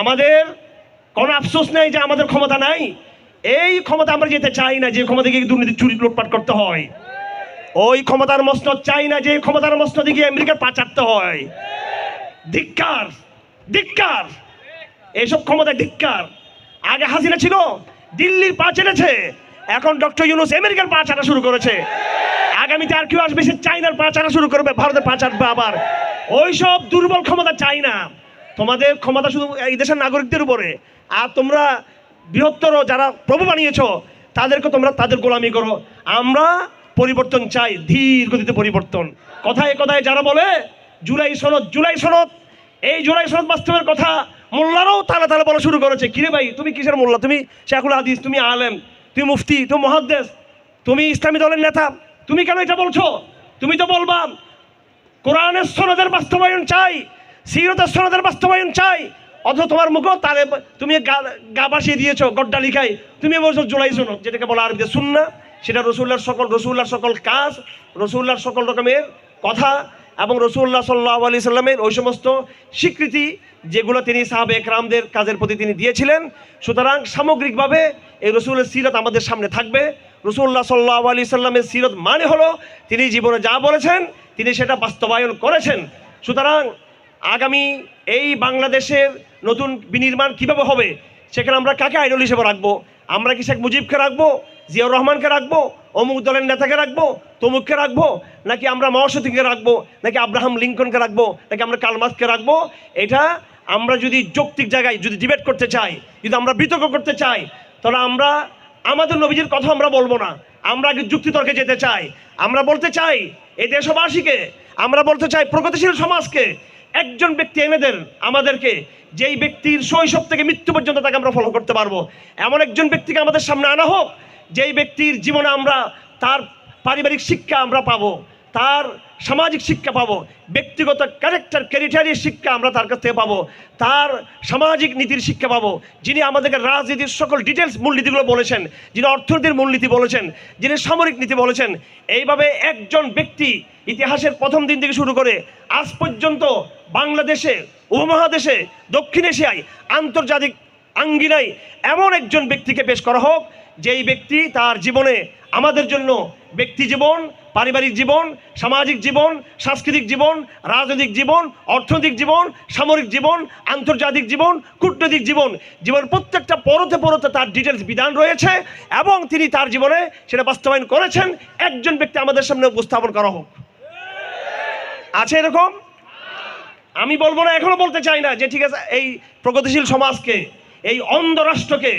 আমাদের কোনো আফসোস নেই যে আমাদের ক্ষমতা নাই। এই ক্ষমতা আমরা যেতে চাই না, যে ক্ষমতা গিয়ে দুর্নীতি চুরি লুটপাট করতে হয়। ওই ক্ষমতার মসনদ চাই না, যে ক্ষমতার মসনদে গিয়ে আমেরিকার পা চাটতে হয়। ধিক্কার ধিক্কার। এইসব ক্ষমতা ধিক্কার। আগে হাসিনা ছিল, দিল্লির পা চেনেছে। এখন ডক্টর ইউনুস আমেরিকার পা চাটা শুরু করেছে। আগামীতে আর কেউ আসবে, সে চাইনার পা চাটা শুরু করবে, ভারতের পা চাটবে আবার। ওইসব দুর্বল ক্ষমতা চাই না। তোমাদের ক্ষমতা শুধু এই দেশের নাগরিকদের উপরে। আর তোমরা বৃহত্তর যারা প্রভু বানিয়েছো, তাদেরকে তোমরা তাদের গোলামি করো। আমরা পরিবর্তন চাই ধীর গতিতে পরিবর্তন। কথায় কথায় যারা বলে, জুলাই সনদ জুলাই সনদ, এই জুলাই সনদ বাস্তবের কথা মোল্লারাও তালা তালা বলা শুরু করেছে। কিরে ভাই, তুমি কিসের মোল্লা? তুমি শেখুল হাদিস, তুমি আলেম, তুমি মুফতি, তুমি মহাদ্দেশ, তুমি ইসলামী দলের নেতা। তুমি কেন এটা বলছো? তুমি তো বলবা, কোরআনের সনদের বাস্তবায়ন চাই। সিরতের সনদের বাস্তবায়ন চাই। অথচ তোমার মুখ তারে তুমি গা- বাসিয়ে দিয়েছ, গড্ডা লিখাই। তুমি বলছো জুলাই সনদ যেটাকে বলা আরবিতে শুননা সেটা রসুল্লার সকল রসুল্লার সকল কাজ রসুল্লার সকল রকমের কথা এবং রসুল্লাহ সাল্লাহ আলি সাল্লামের ওই সমস্ত স্বীকৃতি যেগুলো তিনি সাহাবে একরামদের কাজের প্রতি তিনি দিয়েছিলেন। সুতরাং সামগ্রিকভাবে এই রসুলের সিরত আমাদের সামনে থাকবে। রসুল্লাহ সাল্লাহ আলি সাল্লামের সিরত মানে হলো, তিনি জীবনে যা বলেছেন, তিনি সেটা বাস্তবায়ন করেছেন। সুতরাং আগামী এই বাংলাদেশের নতুন বিনির্মাণ কীভাবে হবে, সেখানে আমরা কাকে আইডল হিসেবে রাখব? আমরা কি শেখ মুজিবকে রাখব? জিয়াউর রহমানকে রাখব? অমুক দলের নেতাকে রাখব? তমুককে রাখব? নাকি আমরা মহাসতীকে রাখব? নাকি আব্রাহাম লিঙ্কনকে রাখব? নাকি আমরা কালমাসকে রাখব? এটা আমরা যদি যৌক্তিক জায়গায় যদি ডিবেট করতে চাই, যদি আমরা বিতর্ক করতে চাই, তাহলে আমরা, আমাদের নবীজির কথা আমরা বলব না। আমরা আগে যুক্তিতর্কে যেতে চাই। আমরা বলতে চাই এই দেশবাসীকে, আমরা বলতে চাই প্রগতিশীল সমাজকে একজন ব্যক্তি এনে দেন আমাদেরকে, যেই ব্যক্তির শৈশব থেকে মৃত্যু পর্যন্ত তাকে আমরা ফলো করতে পারব। এমন একজন ব্যক্তিকে আমাদের সামনে আনা হোক, যেই ব্যক্তির জীবনে আমরা তার পারিবারিক শিক্ষা আমরা পাবো, তার সামাজিক শিক্ষা পাবো, ব্যক্তিগত ক্যারেক্টার ক্যারিটারির শিক্ষা আমরা তার কাছ থেকে পাবো, তার সামাজিক নীতির শিক্ষা পাবো, যিনি আমাদেরকে রাজনীতির সকল ডিটেলস মূলনীতিগুলো বলেছেন, যিনি অর্থনীতির মূলনীতি বলেছেন, যিনি সামরিক নীতি বলেছেন, এইভাবে একজন ব্যক্তি ইতিহাসের প্রথম দিন থেকে শুরু করে আজ পর্যন্ত বাংলাদেশে, উপমহাদেশে, দক্ষিণ এশিয়ায়, আন্তর্জাতিক আঙ্গিনায় এমন একজন ব্যক্তিকে পেশ করা হোক, যেই ব্যক্তি তার জীবনে আমাদের জন্য ব্যক্তি জীবন, পারিবারিক জীবন, সামাজিক জীবন, সাংস্কৃতিক জীবন, রাজনৈতিক জীবন, অর্থনৈতিক জীবন, সামরিক জীবন, আন্তর্জাতিক জীবন, কূটনৈতিক জীবন। জীবন প্রত্যেকটা পরতে পরতে তার ডিটেলস বিধান রয়েছে এবং তিনি তার জীবনে সেটা বাস্তবায়ন করেছেন। একজন ব্যক্তি আমাদের সামনে উপস্থাপন করা হোক। আছে এরকম? আমি বলব না, এখনও বলতে চাই না যে ঠিক আছে, এই প্রগতিশীল সমাজকে, এই অন্ধ রাষ্ট্রকে,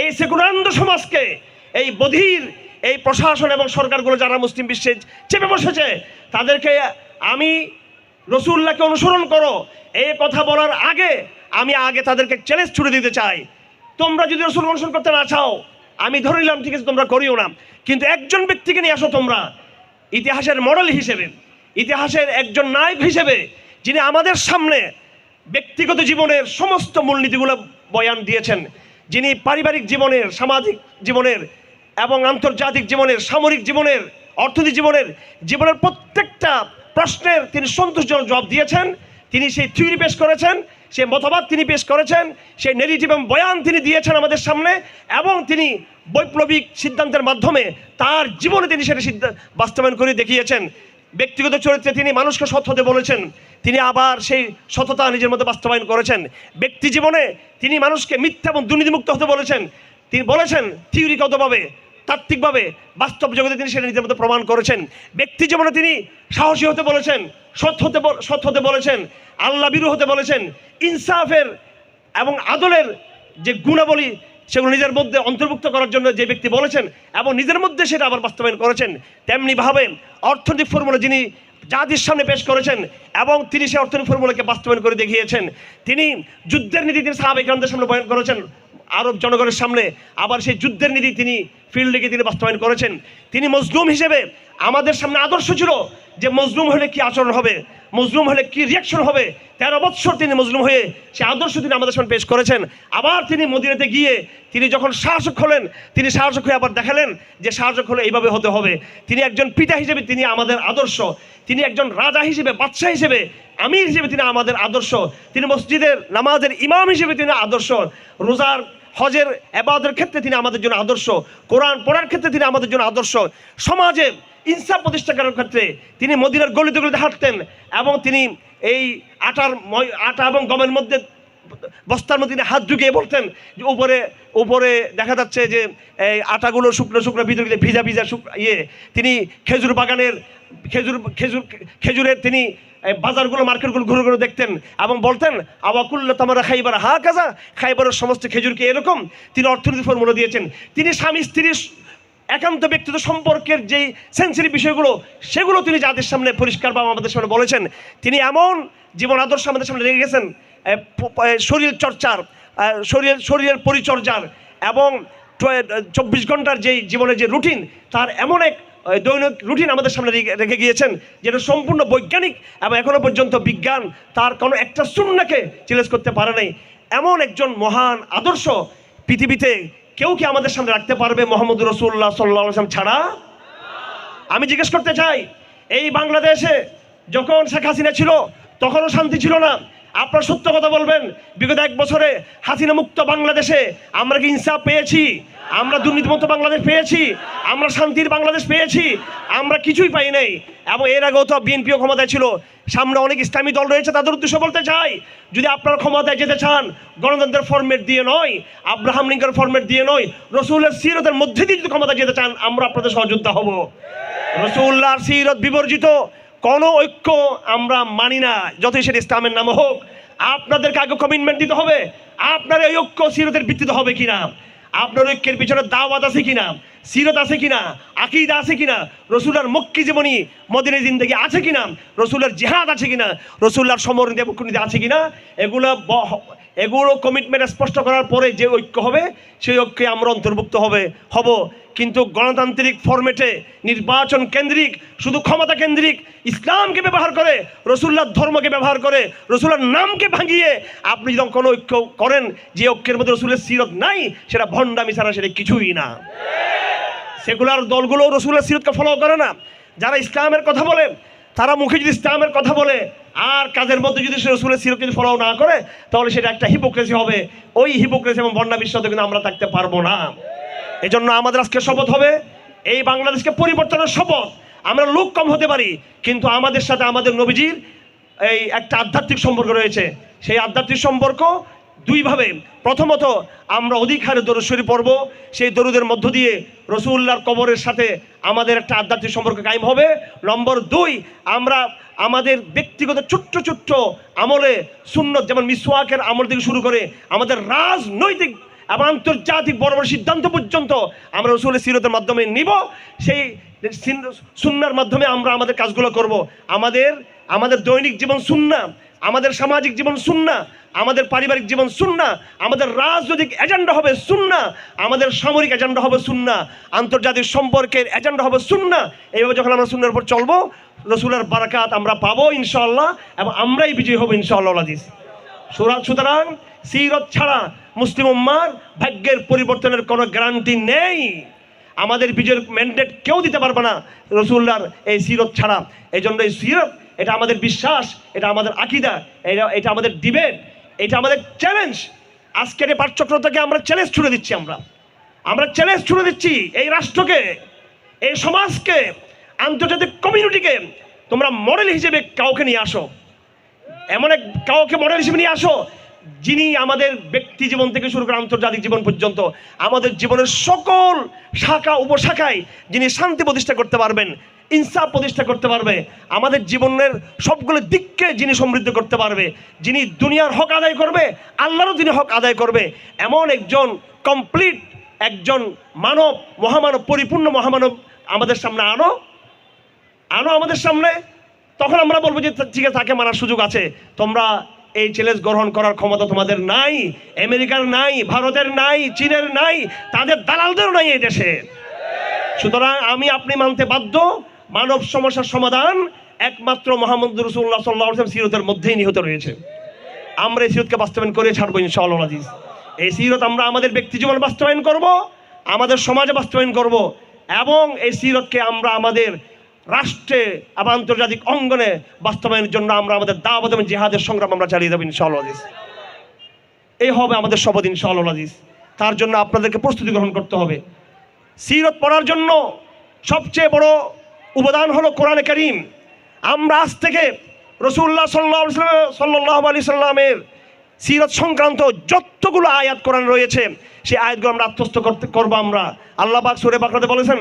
এই সেকুলারান্ধ সমাজকে, এই বধির এই প্রশাসন এবং সরকারগুলো যারা মুসলিম বিশ্বে চেপে বসেছে, তাদেরকে আমি রসুল্লাহকে অনুসরণ করো। এই কথা বলার আগে আমি আগে তাদেরকে চ্যালেঞ্জ ছুড়ে দিতে চাই। তোমরা যদি রসুল অনুসরণ করতে না চাও, আমি ধরে নিলাম ঠিক আছে, তোমরা করিও না। কিন্তু একজন ব্যক্তিকে নিয়ে আসো তোমরা, ইতিহাসের মডেল হিসেবে। ইতিহাসের একজন নায়ক হিসেবে, যিনি আমাদের সামনে ব্যক্তিগত জীবনের সমস্ত মূলনীতিগুলো বয়ান দিয়েছেন। যিনি পারিবারিক জীবনের, সামাজিক জীবনের এবং আন্তর্জাতিক জীবনের, সামরিক জীবনের, অর্থনৈতিক জীবনের জীবনের প্রত্যেকটা প্রশ্নের তিনি সন্তোষজনক জবাব দিয়েছেন। তিনি সেই থিওরি পেশ করেছেন, সেই মতবাদ তিনি পেশ করেছেন, সেই নেগেটিভ এবং বয়ান তিনি দিয়েছেন আমাদের সামনে এবং তিনি বৈপ্লবিক সিদ্ধান্তের মাধ্যমে তার জীবনে তিনি সেটা সিদ্ধা- বাস্তবায়ন করে দেখিয়েছেন। ব্যক্তিগত চরিত্রে তিনি মানুষকে সৎ হতে বলেছেন, তিনি আবার সেই সততা নিজের মধ্যে বাস্তবায়ন করেছেন। ব্যক্তি জীবনে তিনি মানুষকে মিথ্যা এবং দুর্নীতিমুক্ত হতে বলেছেন তিনি বলেছেন থিওরিগতভাবে তাত্ত্বিকভাবে, বাস্তব জগতে তিনি সেটা নিজের মধ্যে প্রমাণ করেছেন। ব্যক্তি জীবনে তিনি সাহসী হতে বলেছেন, সৎ হতে সৎ হতে বলেছেন আল্লাহ বিরু হতে বলেছেন, ইনসাফের এবং আদলের যে গুণাবলী সেগুলো নিজের মধ্যে অন্তর্ভুক্ত করার জন্য যে ব্যক্তি বলেছেন এবং নিজের মধ্যে সেটা আবার বাস্তবায়ন করেছেন, তেমনিভাবে অর্থনৈতিক ফর্মুলা যিনি জাতির সামনে পেশ করেছেন এবং তিনি সেই অর্থনৈতিক ফর্মুলাকে বাস্তবায়ন করে দেখিয়েছেন। তিনি যুদ্ধের নীতি তিনি সাহাবেকরামদের সামনে বয়ন করেছেন আরব জনগণের সামনে আবার সেই যুদ্ধের নীতি তিনি ফিল্ডে তিনি বাস্তবায়ন করেছেন। তিনি মজলুম হিসেবে আমাদের সামনে আদর্শ ছিল যে মজলুম হলে কি আচরণ হবে, মজলুম হলে কি রিয়াকশন হবে, তেরো বৎসর তিনি মজলুম হয়ে সে আদর্শ তিনি আমাদের সামনে পেশ করেছেন। আবার তিনি মদিনাতে গিয়ে তিনি যখন শাসক হলেন, তিনি শাসক হয়ে আবার দেখালেন যে শাসক হলে এইভাবে হতে হবে। তিনি একজন পিতা হিসেবে তিনি আমাদের আদর্শ। তিনি একজন রাজা হিসেবে, বাদশাহ হিসেবে, আমির হিসেবে তিনি আমাদের আদর্শ। তিনি মসজিদের নামাজের ইমাম হিসেবে তিনি আদর্শ। রোজার হজের এবাদের ক্ষেত্রে তিনি আমাদের জন্য আদর্শ, কোরআন পড়ার ক্ষেত্রে তিনি আমাদের জন্য আদর্শ। সমাজে ইনসাফ প্রতিষ্ঠা করার ক্ষেত্রে তিনি মদিনার গলিতে গলিতে হাঁটতেন এবং তিনি এই আটার আটা এবং গমের মধ্যে বস্তার মধ্যে তিনি হাত ঢুকিয়ে বলতেন যে উপরে উপরে দেখা যাচ্ছে যে এই আটাগুলো শুকনো শুকনো ভিতরে ভিজা ভিজা শুক- ইয়ে। তিনি খেজুর বাগানের, খেজুর খেজুর, খেজুরের তিনি বাজারগুলো, মার্কেটগুলো ঘুরে ঘুরে দেখতেন এবং বলতেন আবাকুল্লা তামারা খাইবার হা কাজা খাইবারের সমস্ত খেজুরকে এরকম? তিনি অর্থনীতি ফর্মুলা দিয়েছেন। তিনি স্বামী স্ত্রীর একান্ত ব্যক্তিগত সম্পর্কের যেই সেন্সিটিভ বিষয়গুলো, সেগুলো তিনি যাদের সামনে পরিষ্কার বা আমাদের সামনে বলেছেন। তিনি এমন জীবন আদর্শ আমাদের সামনে রেখে গেছেন শরীর চর্চার শরীর শরীরের পরিচর্যার এবং চব্বিশ ঘণ্টার যেই জীবনের যে রুটিন তার এমন এক দৈনিক রুটিন আমাদের সামনে রেখে- গিয়েছেন, যেটা সম্পূর্ণ বৈজ্ঞানিক এবং এখনও পর্যন্ত বিজ্ঞান তার কোনো একটা শূন্যকে চ্যালেঞ্জ করতে পারে নাই। এমন একজন মহান আদর্শ পৃথিবীতে কেউ কি আমাদের সামনে রাখতে পারবে মোহাম্মদ রসুল্লাহ সাল্লাহ আসলাম ছাড়া? আমি জিজ্ঞেস করতে চাই, এই বাংলাদেশে যখন শেখ হাসিনা ছিল, তখনও শান্তি ছিল না। আপনার সত্য কথা বলবেন, বিগত এক বছরে হাসিনা মুক্ত বাংলাদেশে আমরা কি ইনসাফ পেয়েছি? আমরা দুর্নীতিমুক্ত বাংলাদেশ পেয়েছি, আমরা শান্তির বাংলাদেশ পেয়েছি, আমরা কিছুই পাই নাই। এবং এর আগেও তো বিএনপিও ক্ষমতায় ছিল, সামনে অনেক ইসলামী দল রয়েছে, তাদের উদ্দেশ্য বলতে চাই, যদি আপনার ক্ষমতায় যেতে চান, গণতন্ত্রের ফরম্যাট দিয়ে নয়, আব্রাহাম লিঙ্কের ফরম্যাট দিয়ে নয়, রসুলের সিরতের মধ্যে দিয়ে যদি ক্ষমতায় যেতে চান, আমরা আপনাদের সহযোদ্ধা হব। রসুল্লাহর সিরত বিবর্জিত, কোনো ঐক্য আমরা মানি না, যতই সেটা ইসলামের নাম হোক। আপনাদেরকে আগে কমিটমেন্ট দিতে হবে, আপনার এই ঐক্য সিরতের ভিত্তিতে হবে কিনা? আপনার ঐক্যের পিছনে দাওয়াত আছে কিনা? সিরত আছে কিনা? আকিদা আছে কিনা? রসুলার মক্কি জীবনী মদিনী জিন্দগি আছে কিনা? রসুলার জেহাদ আছে কিনা? রসুল্লার সমরনীতি, মুখ্যনীতি আছে কিনা? এগুলো এগুলো কমিটমেন্ট স্পষ্ট করার পরে যে ঐক্য হবে, সেই ঐক্যে আমরা অন্তর্ভুক্ত হবে, হব। কিন্তু গণতান্ত্রিক ফরম্যাটে নির্বাচন কেন্দ্রিক, শুধু ক্ষমতা কেন্দ্রিক, ইসলামকে ব্যবহার করে রসুল্লার ধর্মকে ব্যবহার করে রসুল্লার নামকে ভাঙিয়ে আপনি যখন কোনো ঐক্য করেন, যে ঐক্যের মধ্যে রসুলের সিরত নাই, সেটা ভণ্ডামি ছাড়া সেটা কিছুই না। সেকুলার দলগুলো রসুলের সিরতকে ফলো করে না। যারা ইসলামের কথা বলে, তারা মুখে যদি ইসলামের কথা বলে, আর কাজের মধ্যে যদি সে রসুলের সিরত যদি ফলো না করে, তাহলে সেটা একটা হিপোক্রেসি হবে। ওই হিপোক্রেসি এবং ভণ্ডামির সাথে কিন্তু আমরা থাকতে পারব না। এই জন্য আমাদের আজকে শপথ হবে, এই বাংলাদেশকে পরিবর্তনের শপথ। আমরা লোক কম হতে পারি, কিন্তু আমাদের সাথে আমাদের নবীজির এই একটা আধ্যাত্মিক সম্পর্ক রয়েছে। সেই আধ্যাত্মিক সম্পর্ক দুইভাবে। প্রথমত, আমরা অধিক হারে দরুদ শরীফ পড়ব। সেই দরুদের মধ্য দিয়ে রসুল্লাহর কবরের সাথে আমাদের একটা আধ্যাত্মিক সম্পর্ক কায়েম হবে। নম্বর দুই, আমরা আমাদের ব্যক্তিগত ছোট্ট ছোট্ট আমলে সুন্নত, যেমন মিসওয়াকের আমল থেকে শুরু করে আমাদের রাজনৈতিক এবং আন্তর্জাতিক বড় বড় সিদ্ধান্ত পর্যন্ত আমরা রসুলের সিরতের মাধ্যমে নিব। সেই সিন- সুন্নার মাধ্যমে আমরা আমাদের কাজগুলো করব। আমাদের আমাদের দৈনিক জীবন সুন্না। আমাদের সামাজিক জীবন সুন্না, আমাদের পারিবারিক জীবন সুন্না, আমাদের রাজনৈতিক এজেন্ডা হবে সুন্না, আমাদের সামরিক এজেন্ডা হবে সুন্না, আন্তর্জাতিক সম্পর্কের এজেন্ডা হবে সুন্না। এইভাবে যখন আমরা সুন্নার উপর চলবো, রসুলের বারাকাত আমরা পাবো ইনশাল্লাহ এবং আমরাই বিজয়ী হব ইনশাআল্লাহ আজিজ সুতরাং সিরত ছাড়া মুসলিম উম্মার ভাগ্যের পরিবর্তনের কোনো গ্যারান্টি নেই। আমাদের বিজয়ের ম্যান্ডেট কেউ দিতে পারবে না রসুল্লার এই সিরত ছাড়া। এই জন্য এই সিরত এটা আমাদের বিশ্বাস, এটা আমাদের আকিদা, এটা এটা আমাদের ডিবেট এটা আমাদের চ্যালেঞ্জ আজকের এই পাঠচক্র থেকে আমরা চ্যালেঞ্জ ছুড়ে দিচ্ছি আমরা। আমরা চ্যালেঞ্জ ছুড়ে দিচ্ছি এই রাষ্ট্রকে, এই সমাজকে, আন্তর্জাতিক কমিউনিটিকে তোমরা মডেল হিসেবে কাউকে নিয়ে আসো। এমন এক কাউকে মডেল হিসেবে নিয়ে আসো, যিনি আমাদের ব্যক্তি জীবন থেকে শুরু করে আন্তর্জাতিক জীবন পর্যন্ত আমাদের জীবনের সকল শাখা, উপশাখায় যিনি শান্তি প্রতিষ্ঠা করতে পারবেন ইনসাফ প্রতিষ্ঠা করতে পারবে, আমাদের জীবনের সবগুলো দিককে যিনি সমৃদ্ধ করতে পারবে, যিনি দুনিয়ার হক আদায় করবে, আল্লাহরও যিনি হক আদায় করবে, এমন একজন কমপ্লিট একজন মানব, মহামানব, পরিপূর্ণ মহামানব আমাদের সামনে আনো আনো আমাদের সামনে, তখন আমরা বলব যে ঠিক আছে, তাকে মানার সুযোগ আছে। তোমরা এই চ্যালেঞ্জ গ্রহণ করার ক্ষমতা তোমাদের নাই, আমেরিকার নাই, ভারতের নাই, চীনের নাই, তাদের দালালদেরও নাই এই দেশে। সুতরাং আমি আপনি মানতে বাধ্য মানব সমস্যার সমাধান একমাত্র মোহাম্মদ রসুল্লাহ সাল্লাহ সিরতের মধ্যেই নিহত রয়েছে। আমরা এই সিরতকে বাস্তবায়ন করে ছাড়বো ইনশাআল্লাহ আজিজ এই সিরত আমরা আমাদের ব্যক্তি জীবনে বাস্তবায়ন করব, আমাদের সমাজে বাস্তবায়ন করব এবং এই সিরতকে আমরা আমাদের রাষ্ট্রে এবং আন্তর্জাতিক অঙ্গনে বাস্তবায়নের জন্য আমরা আমাদের দাওয়াত এবং জিহাদের সংগ্রাম আমরা চালিয়ে যাব ইনশাআল্লাহ আজিজ এই হবে আমাদের শপথ ইনশাআল্লাহ আজিজ তার জন্য আপনাদেরকে প্রস্তুতি গ্রহণ করতে হবে। সিরত পড়ার জন্য সবচেয়ে বড় উপাদান হলো কোরআনে করিম। আমরা আজ থেকে রসুল্লাহ সাল্লাহ সাল্লাহ আলি সাল্লামের সিরত সংক্রান্ত যতগুলো আয়াত কোরআন রয়েছে, সেই আয়াতগুলো আমরা আত্মস্থ করতে, করব আমরা। আল্লাহ পাক সুরে বাকরাতে বলেছেন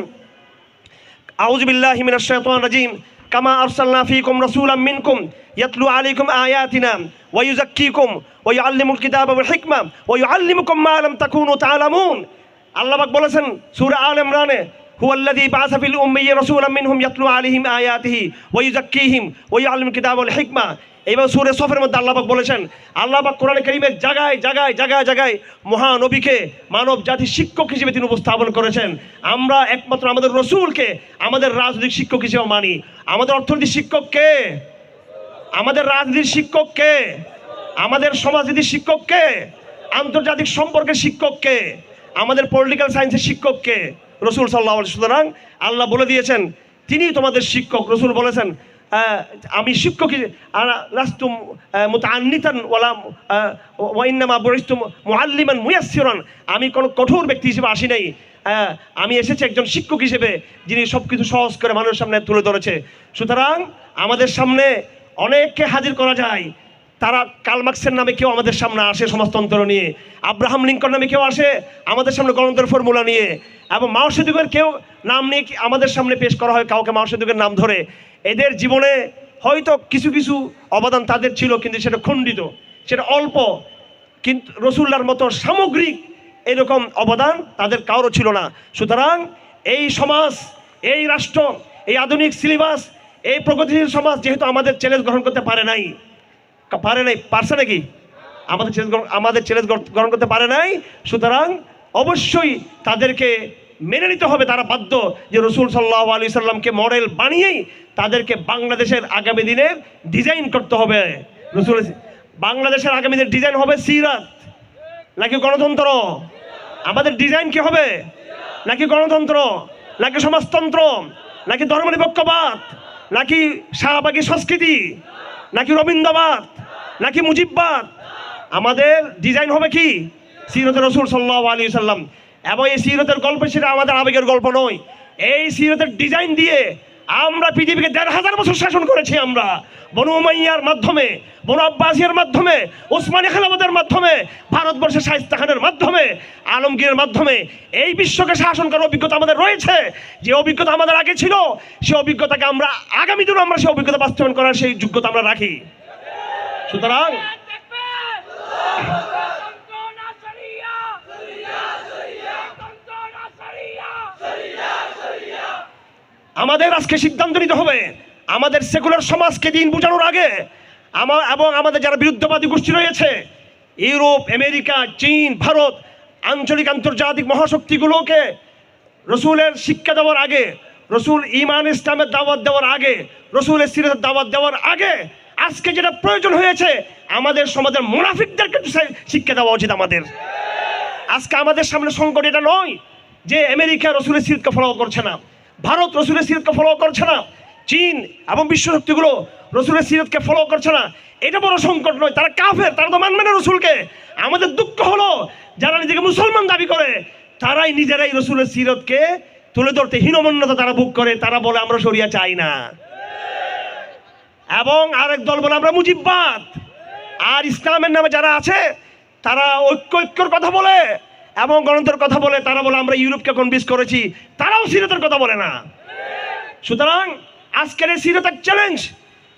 আউজ বিল্লাহ মিনাশ শাইতানির রাজিম, কামা আরসালনা ফীকুম রাসূলাম মিনকুম, ইয়াতলু আলাইকুম আয়াতিনা, ওয়া ইউযাক্কিকুম, ওয়া ইউআল্লিমুল কিতাবা ওয়াল হিকমা, ওয়া ইউআল্লিমুকুম মা লাম তাকুনু তা'লামুন আল্লাহ পাক বলেছেন, সূরা আল ইমরানে ফিল উম্মিয়্যিন রাসূলাম মিনহুম ইয়াতলু আলাইহিম আয়াতিহি ওয়া ইউযাক্কিহিম ওয়া ইউআল্লিমুল কিতাবা ওয়াল হিকমা। এইবার সুরে সফের মধ্যে আল্লাহ পাক বলেছেন, আল্লাহ পাক কোরআনে কারীমের জায়গায় জায়গায় জায়গায় জায়গায় মহানবীকে মানব জাতির শিক্ষক হিসেবে তিনি উপস্থাপন করেছেন। আমরা একমাত্র আমাদের রসুলকে, আমাদের রাজনৈতিক শিক্ষক হিসেবে মানি। আমাদের অর্থনৈতিক শিক্ষক কে? আমাদের রাজনীতির শিক্ষক কে? আমাদের সমাজনীতির শিক্ষক কে? আন্তর্জাতিক সম্পর্কের শিক্ষক কে? আমাদের পলিটিক্যাল সায়েন্সের শিক্ষক কে? রসুল সাল্লাহ সুতরাং আল্লাহ বলে দিয়েছেন তিনি তোমাদের শিক্ষক। রসুল বলেছেন আহ, আমি শিক্ষক আমি কোনো কঠোর ব্যক্তি হিসেবে আসি নাই। আমি এসেছি একজন শিক্ষক হিসেবে যিনি সব কিছু সহজ করে মানুষের সামনে তুলে ধরেছে। সুতরাং আমাদের সামনে অনেককে হাজির করা যায়। তারা কালমার্ক্সের নামে কেউ আমাদের সামনে আসে সমাজতন্ত্র নিয়ে। আব্রাহাম লিঙ্কন নামে কেউ আসে আমাদের সামনে গণতন্ত্র ফর্মুলা নিয়ে। এবং মাওসেদুগের কেউ নাম নিয়ে আমাদের সামনে পেশ করা হয়, কাউকে মাওসেদুগের নাম ধরে। এদের জীবনে হয়তো কিছু কিছু অবদান তাদের ছিল, কিন্তু সেটা খণ্ডিত, সেটা অল্প। কিন্তু রসুল্লার মতো সামগ্রিক এরকম অবদান তাদের কারও ছিল না। সুতরাং এই সমাজ, এই রাষ্ট্র, এই আধুনিক সিলেবাস, এই প্রগতিশীল সমাজ যেহেতু আমাদের চ্যালেঞ্জ গ্রহণ করতে পারে নাই পারে নাই, পারছে নাকি? আমাদের চ্যালেঞ্জ আমাদের চ্যালেঞ্জ গ্রহণ করতে পারে নাই। সুতরাং অবশ্যই তাদেরকে মেনে নিতে হবে। তারা বাধ্য যে রসুল সাল্লাহ আলি সাল্লামকে মডেল বানিয়েই তাদেরকে বাংলাদেশের আগামী দিনের ডিজাইন করতে হবে। রসুল বাংলাদেশের আগামী দিনের ডিজাইন হবে সিরাত। নাকি গণতন্ত্র? আমাদের ডিজাইন কি হবে? নাকি গণতন্ত্র? নাকি সমাজতন্ত্র? নাকি ধর্মনিরপেক্ষবাদ? নাকি শাহবাগী সংস্কৃতি? নাকি রবীন্দ্রবাদ? নাকি মুজিববাদ? আমাদের ডিজাইন হবে কি? সিরতের রসুল সাল্লাহ আলী সাল্লাম এবং এই সিরতের গল্প সেটা আমাদের আবেগের গল্প নয়। এই সিরতের ডিজাইন দিয়ে আমরা পৃথিবীকে দেড় হাজার বছর শাসন করেছি আমরা। বনু উমাইয়ার মাধ্যমে, বনু আব্বাসিয়ার মাধ্যমে, ওসমানী খেলাফতের মাধ্যমে, ভারতবর্ষের শাহিস্তা খানের মাধ্যমে, আলমগীরের মাধ্যমে এই বিশ্বকে শাসন করার অভিজ্ঞতা আমাদের রয়েছে। যে অভিজ্ঞতা আমাদের আগে ছিল সেই অভিজ্ঞতাকে আমরা আগামী দিনও আমরা সেই অভিজ্ঞতা বাস্তবায়ন করার সেই যোগ্যতা আমরা রাখি। সুতরাং! আমাদের আজকে সিদ্ধান্ত নিতে হবে আমাদের সেকুলার সমাজকে দিন বোঝানোর আগে আমা- এবং আমাদের যারা বিরুদ্ধবাদী গোষ্ঠী রয়েছে, ইউরোপ, আমেরিকা, চীন, ভারত, আঞ্চলিক আন্তর্জাতিক মহাশক্তিগুলোকে রসুলের শিক্ষা দেওয়ার আগে, রসুল ইমান ইসলামের দাওয়াত দেওয়ার আগে, রসুলের সিরাতের দাওয়াত দেওয়ার আগে আজকে যেটা প্রয়োজন হয়েছে, আমাদের সমাজের মুনাফিকদেরকে শিক্ষা দেওয়া উচিত আমাদের। আজকে আমাদের সামনে সংকট এটা নয় যে আমেরিকা রসুলের সিরতকে ফলো করছে না। ভারত রসুলের সিরতকে ফলো করছে না। চীন এবং বিশ্ব শক্তিগুলো রসুলের সিরতকে ফলো করছে না। এটা বড় সংকট নয়, তারা কাফের, তারা তো মানবে না রসুলকে। আমাদের দুঃখ হলো, যারা নিজেকে মুসলমান দাবি করে, তারাই নিজেরাই রসুলের সিরতকে তুলে ধরতে হীনমন্যতা তারা বুক করে, তারা বলে, আমরা সরিয়া চাই না। এবং আরেক দল বলে আমরা মুজিববাদ। আর ইসলামের নামে যারা আছে, তারা ঐক্য ঐক্যর কথা বলে এবং গণতন্ত্রের কথা বলে। তারা বলে, আমরা ইউরোপকে কনভিন্স করেছি। তারাও সিরতের কথা বলে না। সুতরাং আজকের এই সিরতের চ্যালেঞ্জ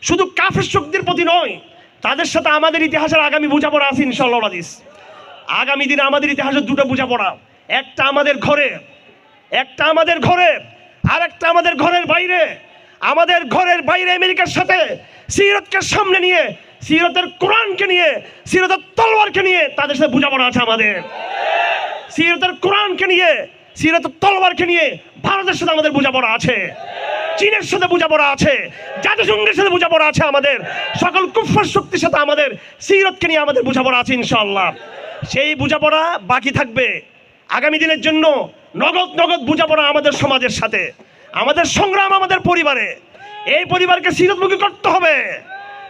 শুধু কাফের শক্তির প্রতি নয়, তাদের সাথে আমাদের ইতিহাসের আগামী বোঝাপড়া আছে ইনশাল্লাহ হাদিস আগামী দিনে আমাদের ইতিহাসের দুটো বোঝাপড়া। একটা আমাদের ঘরে, একটা আমাদের ঘরে আর একটা আমাদের ঘরের বাইরে। আমাদের ঘরের বাইরে আমেরিকার সাথে সিরতকে সামনে নিয়ে, সিরতের কোরআনকে নিয়ে, সিরতের তলোয়ারকে নিয়ে তাদের সাথে বোঝাপড়া আছে আমাদের। সিরতের কোরআনকে নিয়ে সিরাত তলবারকে নিয়ে ভারতের সাথে আমাদের বোঝাপড়া আছে। চীনের সাথে বোঝাপড়া আছে। জাতিসংঘের সাথে বোঝাপড়া আছে আমাদের। সকল কুফর শক্তির সাথে আমাদের সিরতকে নিয়ে আমাদের বোঝাপড়া আছে ইনশাআল্লাহ। সেই বোঝাপড়া বাকি থাকবে। আগামী দিনের জন্য নগদ নগদ বোঝাপড়া আমাদের সমাজের সাথে। আমাদের সংগ্রাম আমাদের পরিবারে। এই পরিবারকে সিরতমুখী করতে হবে।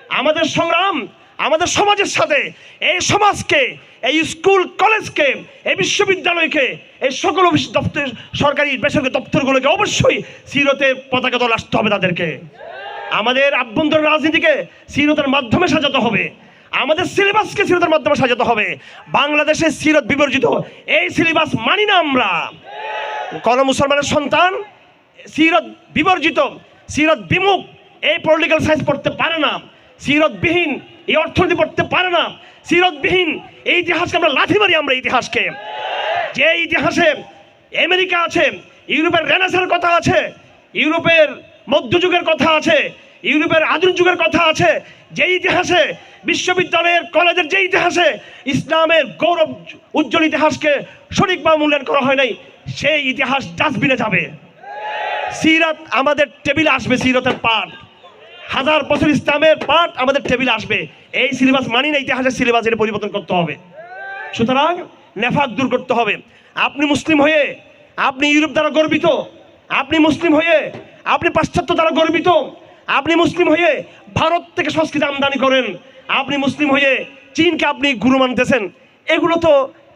আমাদের সংগ্রাম আমাদের সমাজের সাথে, এই সমাজকে, এই স্কুল, কলেজকে, এই বিশ্ববিদ্যালয়কে, এই সকল অফিস দপ্তর, সরকারি বেসরকারি দপ্তরগুলোকে অবশ্যই সিরতের পতাকা দল আসতে হবে তাদেরকে। আমাদের আভ্যন্তরীণ রাজনীতিকে সিরতের মাধ্যমে সাজাতে হবে। আমাদের সিলেবাসকে সিরতের মাধ্যমে সাজাতে হবে। বাংলাদেশের সিরত বিবর্জিত। এই সিলেবাস মানি না আমরা। কোন মুসলমানের সন্তান সিরত বিবর্জিত, সিরত বিমুখ, এই পলিটিক্যাল সায়েন্স পড়তে পারে না। সিরতবিহীন, এই অর্থনীতি পড়তে পারে না। সিরতবিহীন, এই ইতিহাসকে আমরা লাথি মারি আমরা ইতিহাসকে। যে ইতিহাসে আমেরিকা আছে, ইউরোপের রেনেসার কথা আছে, ইউরোপের মধ্যযুগের কথা আছে, ইউরোপের আধুনিক যুগের কথা আছে, যে ইতিহাসে বিশ্ববিদ্যালয়ের, কলেজের যে ইতিহাসে ইসলামের গৌরব উজ্জ্বল ইতিহাসকে সঠিকভাবে মূল্যায়ন করা হয় নাই, সেই ইতিহাস ডাস্টবিনে যাবে। সিরাত আমাদের টেবিলে আসবে, সিরতের পাঠ। হাজার বছর ইসলামের পাঠ আমাদের টেবিলে আসবে। এই সিলেবাস মানি না, ইতিহাসের সিলেবাস এটা পরিবর্তন করতে হবে। সুতরাং নেফাক দূর করতে হবে। আপনি মুসলিম হয়ে আপনি ইউরোপ দ্বারা গর্বিত, আপনি মুসলিম হয়ে আপনি পাশ্চাত্য দ্বারা গর্বিত, আপনি মুসলিম হয়ে ভারত থেকে সংস্কৃতি আমদানি করেন, আপনি মুসলিম হয়ে চীনকে আপনি গুরু মানতেছেন, এগুলো তো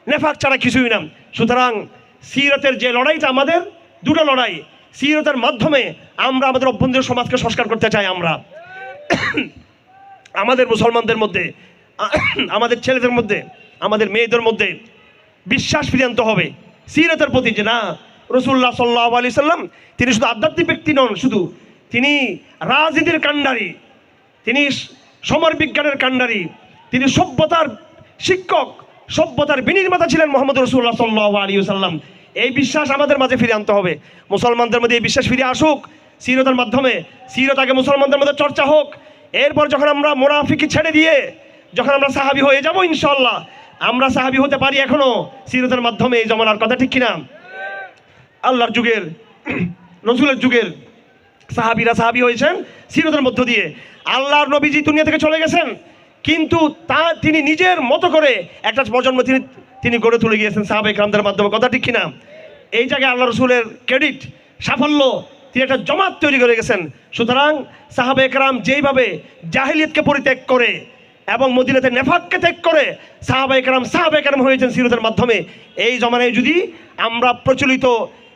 নেফাক ছাড়া কিছুই না। সুতরাং সিরতের যে লড়াইটা আমাদের, দুটো লড়াই। সিরতের মাধ্যমে আমরা আমাদের অভ্যন্তরীণ সমাজকে সংস্কার করতে চাই আমরা। আমাদের মুসলমানদের মধ্যে, আমাদের ছেলেদের মধ্যে, আমাদের মেয়েদের মধ্যে বিশ্বাস ফিরিয়ে আনতে হবে সিরতের প্রতি যে না রসুল্লাহ সাল্লাহ আলি সাল্লাম, তিনি শুধু আধ্যাত্মিক ব্যক্তি নন, শুধু তিনি রাজনীতির কাণ্ডারি, তিনি সমর বিজ্ঞানের কাণ্ডারি, তিনি সভ্যতার শিক্ষক, সভ্যতার বিনির্মাতা ছিলেন মোহাম্মদ রসুল্লাহ সাল্লাহ আলী সাল্লাম। এই বিশ্বাস আমাদের মাঝে ফিরে আনতে হবে। মুসলমানদের মধ্যে এই বিশ্বাস ফিরে আসুক, সিরতের মাধ্যমে। সিরত আগে মুসলমানদের মধ্যে চর্চা হোক। এরপর যখন আমরা মোনাফিকি ছেড়ে দিয়ে যখন আমরা সাহাবি হয়ে যাব ইনশাল্লাহ আমরা সাহাবি হতে পারি এখনও সিরতের মাধ্যমে, এই জমানার কথা ঠিক কিনা? আল্লাহর যুগের, রসুলের যুগের সাহাবিরা সাহাবি হয়েছেন সিরতের মধ্য দিয়ে। আল্লাহর নবীজি দুনিয়া থেকে চলে গেছেন, কিন্তু তা তিনি নিজের মতো করে একটা প্রজন্ম তিনি তিনি গড়ে তুলে গিয়েছেন সাহাবে কামদের মাধ্যমে। কথা ঠিক কিনা? এই জায়গায় আল্লাহ রসুলের ক্রেডিট সাফল্য, তিনি একটা জমাত তৈরি করে গেছেন। সুতরাং সাহাবে একরাম যেইভাবে জাহিলিয়তকে পরিত্যাগ করে এবং মদিনাতে নেফাককে ত্যাগ করে সাহাবা একরাম সাহাবা একরাম হয়েছেন সিরতের মাধ্যমে, এই জমানায় যদি আমরা প্রচলিত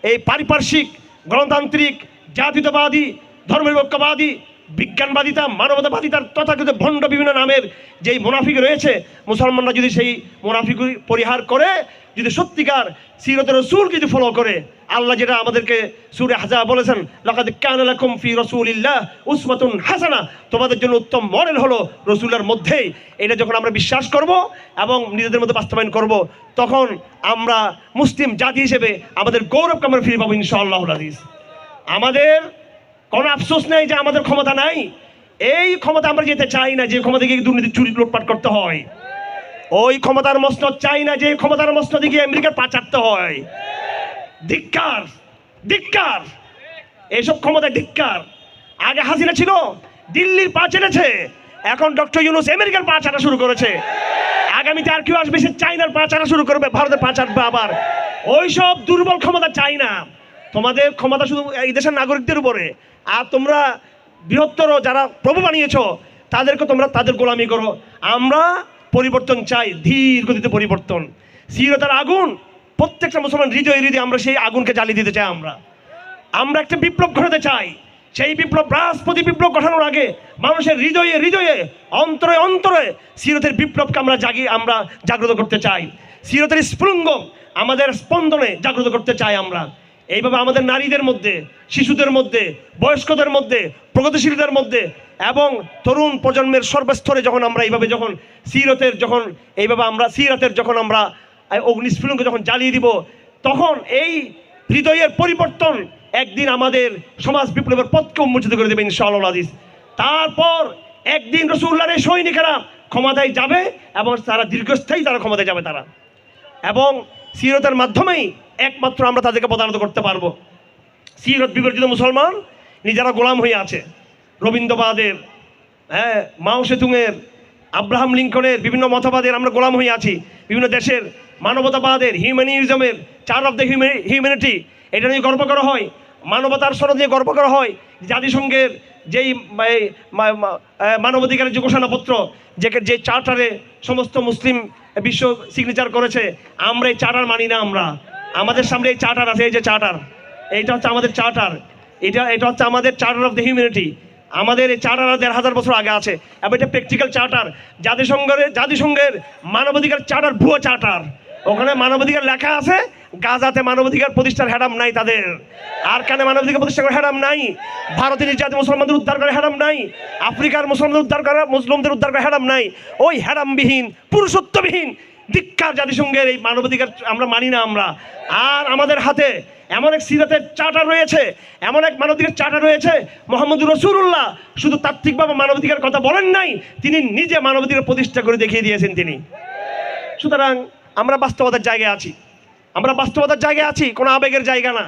এই পারিপার্শ্বিক, গণতান্ত্রিক, জাতীয়তাবাদী, ধর্মনিরপেক্ষবাদী বিজ্ঞানবাদিতা মানবতাবাদিতার তথাকথিত ভণ্ড বিভিন্ন নামের যেই মুনাফিক রয়েছে, মুসলমানরা যদি সেই মুনাফিক পরিহার করে, যদি সত্যিকার সিরতের রসুল যদি ফলো করে, আল্লাহ যেটা আমাদেরকে সুরে হাজা বলেছেন, লাকাদ কানা লাকুম ফি রাসূলিল্লাহ উসওয়াতুন হাসানা। তোমাদের জন্য উত্তম মডেল হলো রসুলের মধ্যেই। এটা যখন আমরা বিশ্বাস করব এবং নিজেদের মধ্যে বাস্তবায়ন করব, তখন আমরা মুসলিম জাতি হিসেবে আমাদের গৌরবকে আমরা ফিরে পাবো ইনশাআল্লাহ আমাদের কোনো আফসোস নেই যে আমাদের ক্ষমতা নাই। এই ক্ষমতা আমরা যেতে চাই না, যে ক্ষমতা গিয়ে দুর্নীতি, চুরি, লুটপাট করতে হয়। ওই ক্ষমতার মসনদ চাই না, যে ক্ষমতার মসনদে গিয়ে আমেরিকার পা চাটতে হয়। ধিক্কার ধিক্কার। এইসব ক্ষমতায় ধিক্কার। আগে হাসিনা ছিল, দিল্লির পা চেটেছে এখন ডক্টর ইউনুস আমেরিকার পা চাটা শুরু করেছে। আগামীতে আর কেউ আসবে, সে চাইনার পা চাটা শুরু করবে, ভারতের পা চাটবে আবার। ওইসব দুর্বল ক্ষমতা চাই না। তোমাদের ক্ষমতা শুধু এই দেশের নাগরিকদের উপরে। আর তোমরা বৃহত্তর যারা প্রভু বানিয়েছ, তাদেরকে তোমরা তাদের গোলামি করো। আমরা পরিবর্তন চাই, ধীর গতিতে পরিবর্তন। সিরতার আগুন, প্রত্যেকটা মুসলমান হৃদয় হৃদয় আমরা সেই আগুনকে জ্বালিয়ে দিতে চাই আমরা। আমরা একটা বিপ্লব ঘটাতে চাই। সেই বিপ্লব রাজপতি বিপ্লব ঘটানোর আগে মানুষের হৃদয়ে হৃদয়ে, অন্তরে অন্তরে সিরতের বিপ্লবকে আমরা জাগিয়ে, আমরা জাগ্রত করতে চাই। সিরতের স্ফুলিঙ্গ আমাদের স্পন্দনে জাগ্রত করতে চাই আমরা। এইভাবে আমাদের নারীদের মধ্যে, শিশুদের মধ্যে, বয়স্কদের মধ্যে, প্রগতিশীলদের মধ্যে এবং তরুণ প্রজন্মের সর্বস্তরে যখন আমরা এইভাবে যখন সিরতের যখন এইভাবে আমরা সিরাতের যখন আমরা অগ্নিস্ফুলিঙ্গ যখন জ্বালিয়ে দিব, তখন এই হৃদয়ের পরিবর্তন একদিন আমাদের সমাজ বিপ্লবের পথকে উন্মোচিত করে দেবে ইনশাআল্লাহ আজিজ। তারপর একদিন রসুল্লার এই সৈনিকেরা ক্ষমতায় যাবে এবং তারা দীর্ঘস্থায়ী তারা ক্ষমতায় যাবে তারা। এবং সিরতের মাধ্যমেই একমাত্র আমরা তাদেরকে প্রদানত করতে পারব। সিরত বিবর্জিত মুসলমান নিজেরা গোলাম হয়ে আছে। রবীন্দ্রবাদের হ্যাঁ মাও সেতুংয়ের, আব্রাহাম লিঙ্কনের বিভিন্ন মতবাদের আমরা গোলাম হয়ে আছি। বিভিন্ন দেশের মানবতাবাদের, হিউম্যানিজমের, চার অফ দ্য হিউম্যানিটি, এটা নিয়ে গর্ব করা হয়। মানবতার সনদ নিয়ে গর্ব করা হয়। জাতিসংঘের যেই মানবাধিকারের যে ঘোষণাপত্র যে যে চার্টারে সমস্ত মুসলিম বিশ্ব সিগনেচার করেছে, আমরা এই চার্টার মানি না আমরা। আমাদের সামনে এই চার্টার আছে, এই যে চার্টার। এইটা হচ্ছে আমাদের চার্টার। এটা এটা হচ্ছে আমাদের চার্টার অফ দ্য হিউম্যানিটি। আমাদের এই চার্টার দেড় হাজার বছর আগে আছে। এবং এটা প্র্যাকটিক্যাল চার্টার। জাতিসংঘের জাতিসংঘের মানবাধিকার চার্টার, ভুয়ো চার্টার। ওখানে মানবাধিকার লেখা আছে গাজাতে মানবাধিকার প্রতিষ্ঠার হ্যাডাম নাই তাদের। আর কানে মানবাধিকার প্রতিষ্ঠা করে হ্যাডাম নাই। ভারতের জাতি মুসলমানদের উদ্ধার করে হ্যাডাম নাই। আফ্রিকার মুসলমানদের উদ্ধার করে মুসলিমদের উদ্ধার করে হ্যাডাম নাই। ওই হ্যাডামবিহীন পুরুষত্ববিহীন, ধিক্কার জাতিসংঘের এই মানবাধিকার আমরা মানি না আমরা। আর আমাদের হাতে এমন এক সিরাতের চার্টার রয়েছে, এমন এক মানবাধিকার চার্টার রয়েছে মোহাম্মদ রসুল্লাহ শুধু তাত্ত্বিকভাবে মানবাধিকার কথা বলেন নাই, তিনি নিজে মানবাধিকার প্রতিষ্ঠা করে দেখিয়ে দিয়েছেন তিনি। সুতরাং আমরা বাস্তবতার জায়গায় আছি। আমরা বাস্তবতার জায়গায় আছি, কোনো আবেগের জায়গা না।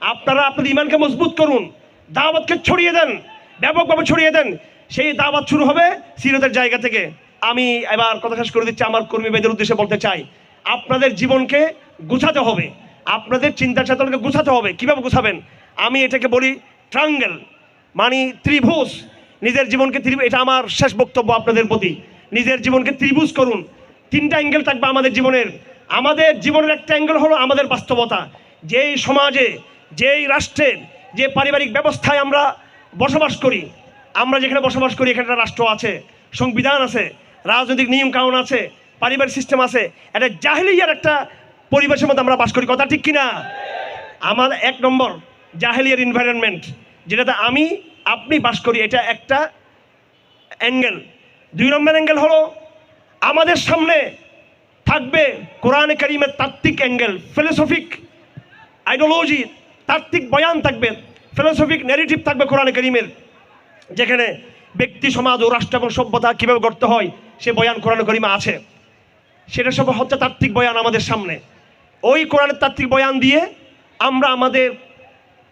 আপনারা আপনাদের ইমানকে মজবুত করুন, দাওয়াতকে ছড়িয়ে দেন, ব্যাপকভাবে ছড়িয়ে দেন। সেই দাওয়াত শুরু হবে সিরতের জায়গা থেকে। আমি এবার কথা শেষ করে দিচ্ছি, আমার কর্মী ভাইদের উদ্দেশ্যে বলতে চাই, আপনাদের জীবনকে গুছাতে হবে, আপনাদের চিন্তা চেতনাকে গুছাতে হবে। কীভাবে গুছাবেন? আমি এটাকে বলি ট্রাঙ্গেল মানে ত্রিভুজ। নিজের জীবনকে ত্রিভুজ এটা আমার শেষ বক্তব্য আপনাদের প্রতি। নিজের জীবনকে ত্রিভুজ করুন। তিনটা অ্যাঙ্গেল থাকবে আমাদের জীবনের। আমাদের জীবনের একটা অ্যাঙ্গেল হলো আমাদের বাস্তবতা। যেই সমাজে, যেই রাষ্ট্রের যে পারিবারিক ব্যবস্থায় আমরা বসবাস করি, আমরা যেখানে বসবাস করি এখানে একটা রাষ্ট্র আছে, সংবিধান আছে, রাজনৈতিক নিয়ম কানুন আছে, পারিবারিক সিস্টেম আছে, একটা জাহিলিয়ার একটা পরিবেশের মধ্যে আমরা বাস করি। কথা ঠিক কিনা? আমার এক নম্বর জাহেলিয়ার এনভায়রনমেন্ট যেটাতে আমি, আপনি বাস করি, এটা একটা অ্যাঙ্গেল দুই নম্বর অ্যাঙ্গেল হলো আমাদের সামনে থাকবে কোরআনে করিমের তাত্ত্বিক অ্যাঙ্গেল ফিলোসফিক আইডিওলজি তাত্ত্বিক বয়ান থাকবে ফিলোসফিক ন্যারেটিভ থাকবে কোরআনে করিমের, যেখানে ব্যক্তি, সমাজ ও রাষ্ট্র এবং সভ্যতা কীভাবে গড়তে হয়, সে বয়ান কোরআন করিমা আছে। সেটা সব হচ্ছে তাত্ত্বিক বয়ান আমাদের সামনে। ওই কোরআনের তাত্ত্বিক বয়ান দিয়ে আমরা আমাদের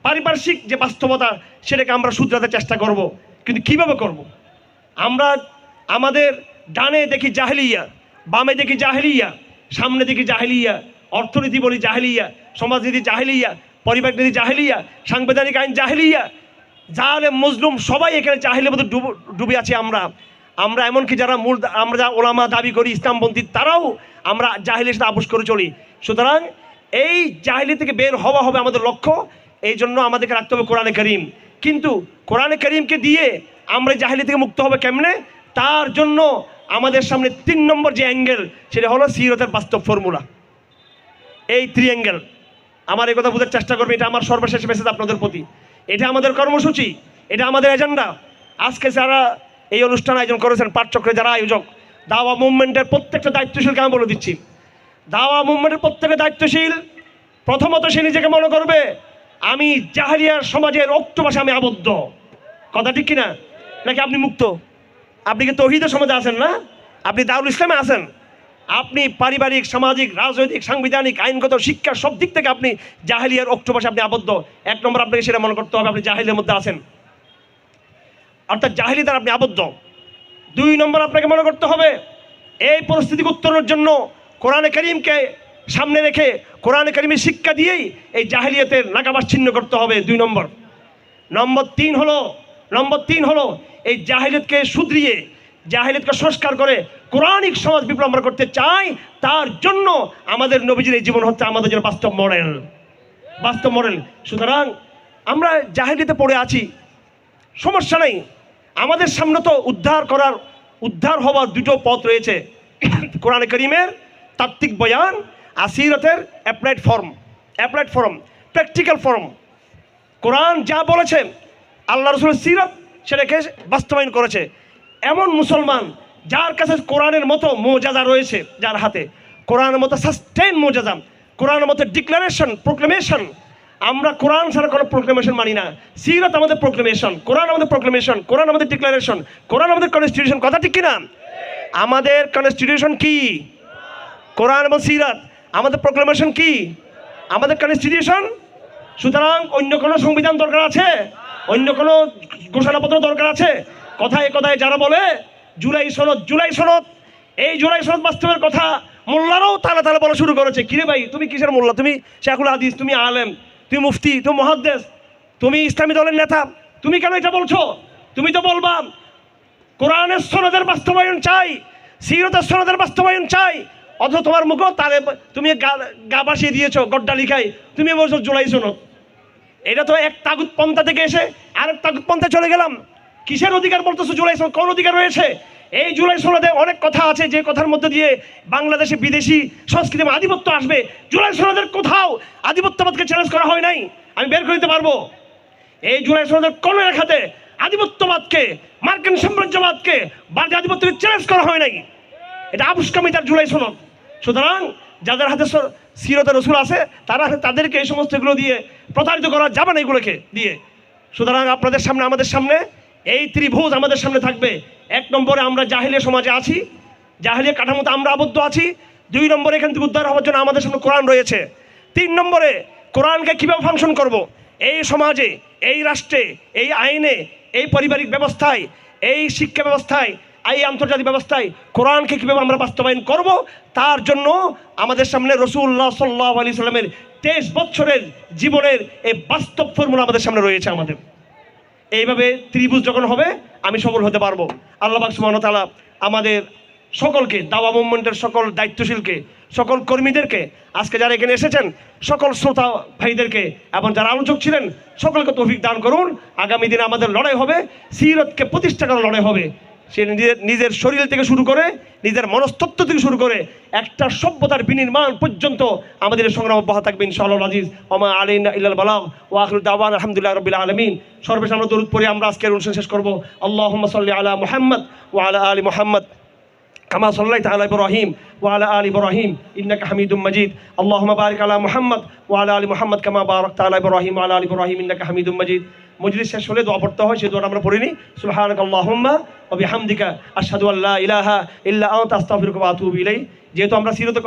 পারিপার্শ্বিক যে বাস্তবতা, সেটাকে আমরা শুধরাতে চেষ্টা করব। কিন্তু কীভাবে করব। আমরা আমাদের ডানে দেখি জাহেলিয়া। বামে দেখি জাহেলিয়া, সামনে দেখি জাহেলিয়া, অর্থনীতি বলি জাহেলিয়া, সমাজনীতি জাহেলিয়া, পরিবার নীতি জাহেলিয়া, সাংবিধানিক আইন জাহেলিয়া জাহালে মজলুম সবাই এখানে জাহেলের মধ্যে ডুব, ডুবে আছি আমরা। আমরা এমনকি যারা মূল আমরা যা ওলামা দাবি করি, ইসলামপন্থী, তারাও আমরা জাহিলের সাথে আপোষ করে চলি। সুতরাং এই জাহিলি থেকে বের হওয়া হবে আমাদের লক্ষ্য। এই জন্য আমাদেরকে রাখতে হবে কোরআনে করিম। কিন্তু কোরআনে করিমকে দিয়ে আমরা জাহিলি থেকে মুক্ত হবে কেমনে? তার জন্য আমাদের সামনে তিন নম্বর যে অ্যাঙ্গেল সেটা হলো সিরতের বাস্তব ফর্মুলা এই থ্রি অ্যাঙ্গেল আমার এই কথা বোঝার চেষ্টা করবে, এটা আমার সর্বশেষ মেসেজ আপনাদের প্রতি। এটা আমাদের কর্মসূচি, এটা আমাদের এজেন্ডা আজকে যারা এই অনুষ্ঠান আয়োজন করেছেন, পাঠচক্রে যারা আয়োজক, দাওয়া মুভমেন্টের প্রত্যেকটা দায়িত্বশীলকে আমি বলে দিচ্ছি। দাওয়া মুভমেন্টের প্রত্যেকটা দায়িত্বশীল। প্রথমত সে নিজেকে মনে করবে, আমি জাহারিয়ার সমাজের অক্টোপাশে আমি আবদ্ধ। কথা ঠিক কিনা? নাকি আপনি মুক্ত? আপনি কি তহিদের সমাজে আছেন না? আপনি দারুল ইসলামে আছেন। আপনি পারিবারিক, সামাজিক, রাজনৈতিক, সাংবিধানিক, আইনগত, শিক্ষা, সব দিক থেকে আপনি জাহেলিয়ার অক্টোপাশে আপনি আবদ্ধ। এক নম্বর আপনাকে সেটা মনে করতে হবে, আপনি জাহেলিয়ার মধ্যে আছেন। অর্থাৎ জাহেলি দ্বারা আপনি আবদ্ধ। দুই নম্বর আপনাকে মনে করতে হবে, এই পরিস্থিতিকে উত্তরণের জন্য কোরআনে করিমকে সামনে রেখে কোরআনে করিমের শিক্ষা দিয়েই এই জাহেলিয়াতের নাকাবাস ছিন্ন করতে হবে, দুই নম্বর। নম্বর তিন হলো নম্বর তিন হলো এই জাহিলিয়তকে শুধরিয়ে, জাহিলিয়তকে সংস্কার করে কোরআনিক সমাজ বিপ্লব আমরা করতে চাই, তার জন্য আমাদের নবীজির এই জীবন হচ্ছে আমাদের জন্য বাস্তব মডেল। বাস্তব মডেল। সুতরাং আমরা জাহিলিতে পড়ে আছি, সমস্যা নেই। আমাদের সামনে তো উদ্ধার করার, উদ্ধার হওয়ার দুটো পথ রয়েছে। কোরআনে করিমের তাত্ত্বিক বয়ান, আসিরতের applied form applied form, practical form. Quran যা বলেছে আল্লাহ রসুলের সিরত সেটাকে বাস্তবায়ন করেছে। এমন মুসলমান যার কাছে কোরআনের মতো মোজাজা রয়েছে যার হাতে, কোরআনের মতো সাস্টেন মোজাজা, কোরআনের মতো ডিক্লারেশন প্রোক্লেমেশন আমরা কোরআন ছাড়া কোনো প্রোক্লেমেশন মানি না। সিরত আমাদের প্রোক্লেমেশন কোরআন আমাদের প্রোক্লেমেশন কোরআন আমাদের ডিক্লারেশন কোরআন আমাদের কনস্টিটিউশন কথা ঠিক কিনা? আমাদের কনস্টিটিউশন কি? কোরআন এবং সিরাত, আমাদের প্রোক্লামেশন কি? আমাদের কনস্টিটিউশন সুতরাং অন্য কোনো সংবিধান দরকার আছে? অন্য কোনো ঘোষণাপত্র দরকার আছে? কথায় কথায় যারা বলে, জুলাই সনদ জুলাই সনদ, এই জুলাই সনদ বাস্তবের কথা মোল্লারাও তালা তালা বলা শুরু করেছে। কিরে ভাই, তুমি কিসের মোল্লা? তুমি শেখুল হাদিস, তুমি আলেম, তুমি মুফতি, তুমি মহাদ্দেশ, তুমি ইসলামী দলের নেতা, তুমি কেন এটা বলছো? তুমি তো বলবা, কোরআনের সনদের বাস্তবায়ন চাই, সিরতের সনদের বাস্তবায়ন চাই, অথচ তোমার মুখও তারে তুমি গা বাসিয়ে দিয়েছ, গড্ডা লিখাই তুমি বলছো জুলাই সনদ। এটা তো এক তাগুত পন্থা থেকে এসে আরেক তাগুত পন্থা চলে গেলাম। কিসের অধিকার বলতেছো জুলাই সনদ কোন অধিকার রয়েছে? এই জুলাই সনদে অনেক কথা আছে যে কথার মধ্যে দিয়ে বাংলাদেশে বিদেশি সংস্কৃতি আধিপত্য আসবে। জুলাই সনদের কোথাও আধিপত্যবাদকে চ্যালেঞ্জ করা হয় নাই। আমি বের করে দিতে পারব। এই জুলাই সনদের কোন রেখাতে আধিপত্যবাদকে, মার্কিন সাম্রাজ্যবাদকে বাড়তি আধিপত্যকে চ্যালেঞ্জ করা হয় নাই। এটা আবুষ্কামিতার জুলাই সনদ সুতরাং যাদের হাতে স- সিরতে রসুল আছে, তারা তাদেরকে এই সমস্তগুলো দিয়ে প্রতারিত করা যাবে না এগুলোকে দিয়ে। সুতরাং আপনাদের সামনে, আমাদের সামনে এই ত্রিভুজ আমাদের সামনে থাকবে। এক নম্বরে আমরা জাহিলিয়া সমাজে আছি, জাহিলিয়া কাঠামোতে আমরা আবদ্ধ আছি। দুই নম্বরে এখান থেকে উদ্ধার হওয়ার জন্য আমাদের সামনে কোরআন রয়েছে। তিন নম্বরে কোরআনকে কীভাবে ফাংশন করব? এই সমাজে, এই রাষ্ট্রে, এই আইনে, এই পারিবারিক ব্যবস্থায়, এই শিক্ষা ব্যবস্থায়, এই আন্তর্জাতিক ব্যবস্থায় কোরআনকে কীভাবে আমরা বাস্তবায়ন করব? তার জন্য আমাদের সামনে রসুল্লাহ সাল্লাহ আলি সাল্লামের তেইশ বছরের জীবনের এই বাস্তব ফর্মুলা আমাদের সামনে রয়েছে আমাদের। এইভাবে ত্রিভুজ যখন হবে, আমি সফল হতে পারব। আল্লাহ ওয়া তাআলা আমাদের সকলকে, দাওয়া মুভমেন্টের সকল দায়িত্বশীলকে, সকল কর্মীদেরকে, আজকে যারা এখানে এসেছেন, সকল শ্রোতা ভাইদেরকে এবং যারা আলোচক ছিলেন, সকলকে তৌফিক দান করুন। আগামী দিনে আমাদের লড়াই হবে, সিরতকে প্রতিষ্ঠা করার লড়াই হবে। সে নিজের নিজের শরীর থেকে শুরু করে নিজের মনস্তত্ব থেকে শুরু করে একটা সভ্যতার বিনির্মাণ পর্যন্ত আমাদের এই সংগ্রাম অব্যাহত থাকবে ইনশাআল্লাহ আজিজ ওমা আলাইনা ইল্লাল বালাগ ওয়া আখিরু দাওয়ান আলহামদুলিল্লাহ রাব্বিল আলামিন সর্বশেষ আমরা দরুদ পড়ে আমরা আজকের অনুষ্ঠান শেষ করব আল্লাহুম্মা সাল্লি আলা মুহাম্মদ ওয়া আলা আলি মুহাম্মদ كما صليت على ابراهيم وعلى ال ابراهيم انك حميد مجيد اللهم بارك على محمد وعلى ال محمد كما باركت على ابراهيم وعلى ال ابراهيم انك حميد مجيد মজলিস শেষ হলে দোয়া পড়তে হয়, সেই দোয়াটা আমরা পড়িনি। সুবাহানকাল্লাহম্মা অবি হামদিকা বিহামদিকা আল্লাহ আল্লা ইলাহা ইল্লা আস্তাফির কবা আতুবিলাই যেহেতু আমরা সিরতে